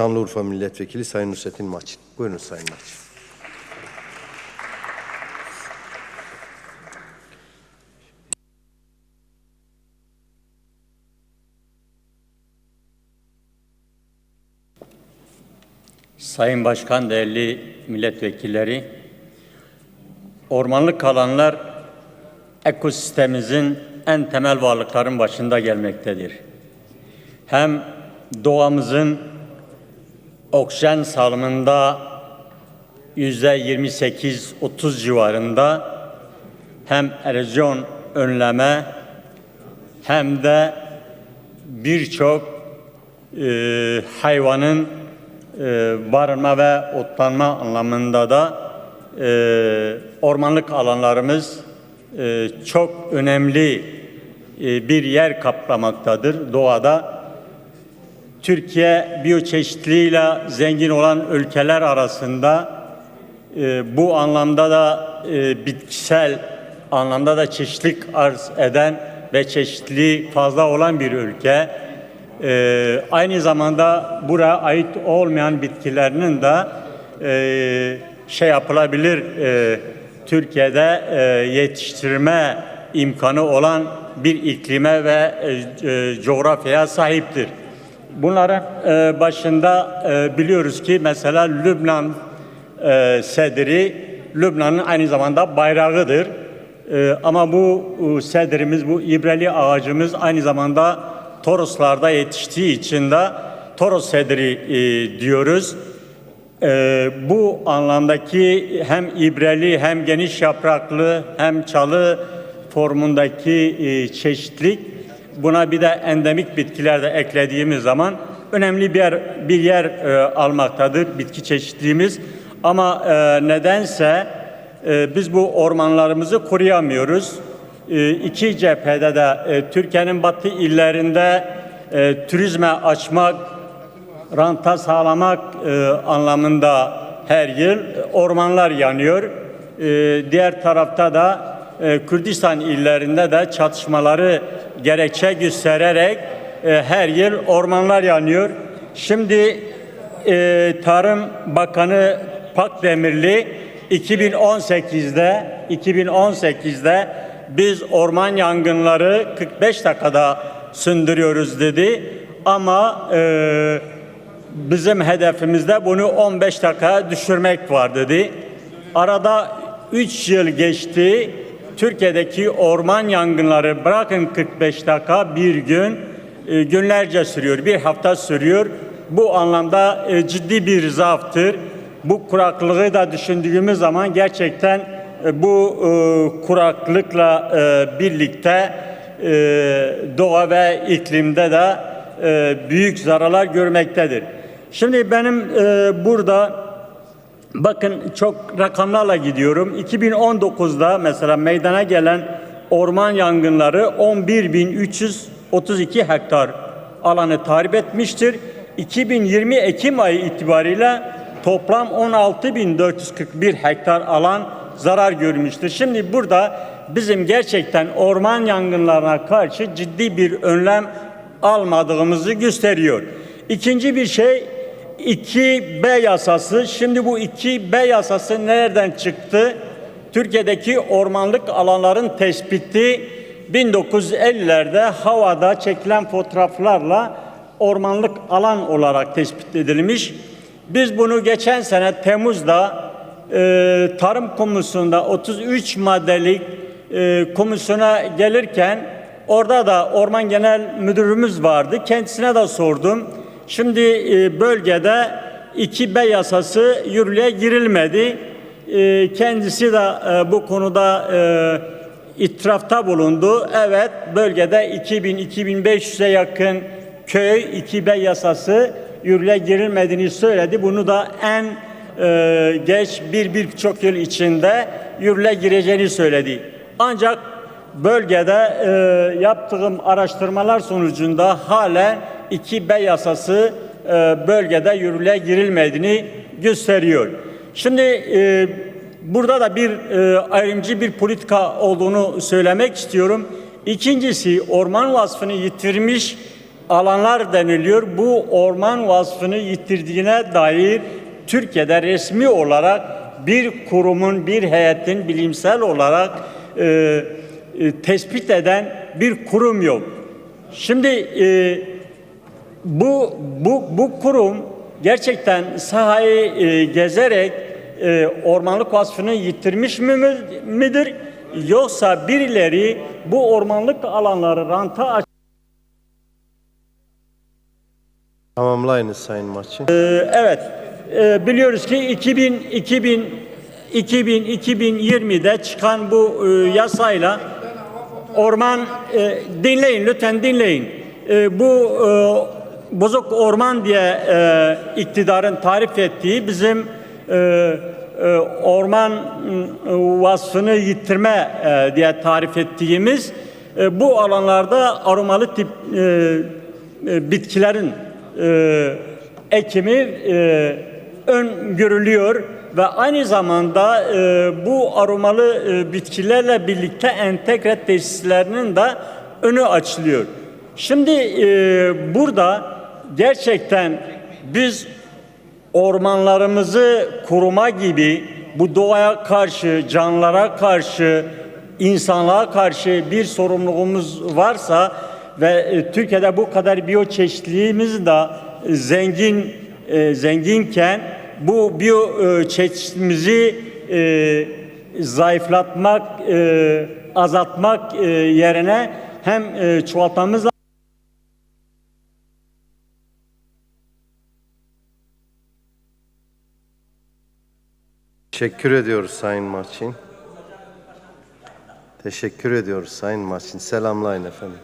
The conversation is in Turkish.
Şanlıurfa Milletvekili Sayın Nusrettin Maçin. Buyurun Sayın Maçin. Sayın Başkan, değerli milletvekilleri, ormanlık alanlar ekosistemimizin en temel varlıkların başında gelmektedir. Hem doğamızın oksijen salımında yüzde 28-30 civarında hem erozyon önleme hem de birçok e, hayvanın e, barınma ve otlanma anlamında da e, ormanlık alanlarımız e, çok önemli e, bir yer kaplamaktadır doğada. Türkiye biyoçeşitliliğiyle zengin olan ülkeler arasında e, bu anlamda da e, bitkisel anlamda da çeşitlilik arz eden ve çeşitliliği fazla olan bir ülke. E, aynı zamanda buraya ait olmayan bitkilerinin de e, şey yapılabilir e, Türkiye'de e, yetiştirme imkanı olan bir iklime ve e, e, coğrafyaya sahiptir. Bunların e, başında e, biliyoruz ki mesela Lübnan e, sedri Lübnan'ın aynı zamanda bayrağıdır. E, ama bu e, sedrimiz, bu ibreli ağacımız aynı zamanda Toroslarda yetiştiği için de Toros sedri e, diyoruz. E, bu anlamdaki hem ibreli hem geniş yapraklı hem çalı formundaki e, çeşitlik buna bir de endemik bitkiler de eklediğimiz zaman önemli bir yer, bir yer e, almaktadır bitki çeşitliliğimiz. Ama e, nedense e, biz bu ormanlarımızı koruyamıyoruz. E, iki cephede de e, Türkiye'nin batı illerinde e, turizme açmak, ranta sağlamak e, anlamında her yıl ormanlar yanıyor. E, diğer tarafta da e, Kürdistan illerinde de çatışmaları gerekçe göstererek e, her yıl ormanlar yanıyor. Şimdi e, Tarım Bakanı Pakdemirli 2018'de 2018'de biz orman yangınları 45 dakikada söndürüyoruz dedi. Ama e, bizim hedefimizde bunu 15 dakikaya düşürmek var dedi. Arada 3 yıl geçti. Türkiye'deki orman yangınları bırakın 45 dakika bir gün e, günlerce sürüyor, bir hafta sürüyor. Bu anlamda e, ciddi bir zaaftır. Bu kuraklığı da düşündüğümüz zaman gerçekten e, bu kuraklıkla birlikte doğa ve iklimde de büyük zararlar görmektedir. Şimdi benim burada bakın çok rakamlarla gidiyorum. 2019'da mesela meydana gelen orman yangınları 11.332 hektar alanı tahrip etmiştir. 2020 Ekim ayı itibariyle toplam 16.441 hektar alan zarar görmüştür. Şimdi burada bizim gerçekten orman yangınlarına karşı ciddi bir önlem almadığımızı gösteriyor. İkinci bir şey 2B yasası. Şimdi bu 2B yasası nereden çıktı? Türkiye'deki ormanlık alanların tespiti 1950'lerde havada çekilen fotoğraflarla ormanlık alan olarak tespit edilmiş. Biz bunu geçen sene Temmuz'da e, Tarım Komisyonu'nda 33 maddelik e, komisyona gelirken orada da Orman Genel Müdürümüz vardı. Kendisine de sordum. Şimdi e, bölgede 2B yasası yürürlüğe girilmedi. E, kendisi de e, bu konuda itirafta bulundu. Evet bölgede 2000-2500'e yakın köy 2B yasası yürürlüğe girilmediğini söyledi. Bunu da en e, geç bir bir buçuk yıl içinde yürürlüğe gireceğini söyledi. Ancak bölgede e, yaptığım araştırmalar sonucunda halen 2B yasası e, bölgede yürürlüğe girilmediğini gösteriyor. Şimdi e, burada da bir e, ayrımcı bir politika olduğunu söylemek istiyorum. İkincisi orman vasfını yitirmiş alanlar deniliyor. Bu orman vasfını yitirdiğine dair Türkiye'de resmi olarak bir kurumun, bir heyetin bilimsel olarak e, e, tespit eden bir kurum yok. Şimdi e, bu bu bu kurum gerçekten sahayı e, gezerek e, ormanlık vasfını yitirmiş mi midir yoksa birileri bu ormanlık alanları ranta aç- Tamamlayınız Sayın Maçin. Ee, evet e, biliyoruz ki 2000 2000 2000 2020'de çıkan bu e, yasayla orman e, dinleyin lütfen dinleyin. E, bu e, bozuk orman diye e, iktidarın tarif ettiği bizim e, e, orman e, vasfını yitirme e, diye tarif ettiğimiz e, bu alanlarda aromalı tip e, e, bitkilerin e, ekimi e, öngörülüyor ve aynı zamanda e, bu aromalı e, bitkilerle birlikte entegre tesislerinin de önü açılıyor. Şimdi e, burada gerçekten biz ormanlarımızı koruma gibi bu doğaya karşı, canlılara karşı, insanlığa karşı bir sorumluluğumuz varsa ve e, Türkiye'de bu kadar biyoçeşitliliğimiz de zengin e, zenginken bu biyoçeşitliliğimizi e, zayıflatmak, e, azaltmak e, yerine hem e, çoğaltmamız Teşekkür ediyoruz Sayın Maçin. Teşekkür ediyoruz Sayın Maçin. Selamlayın efendim.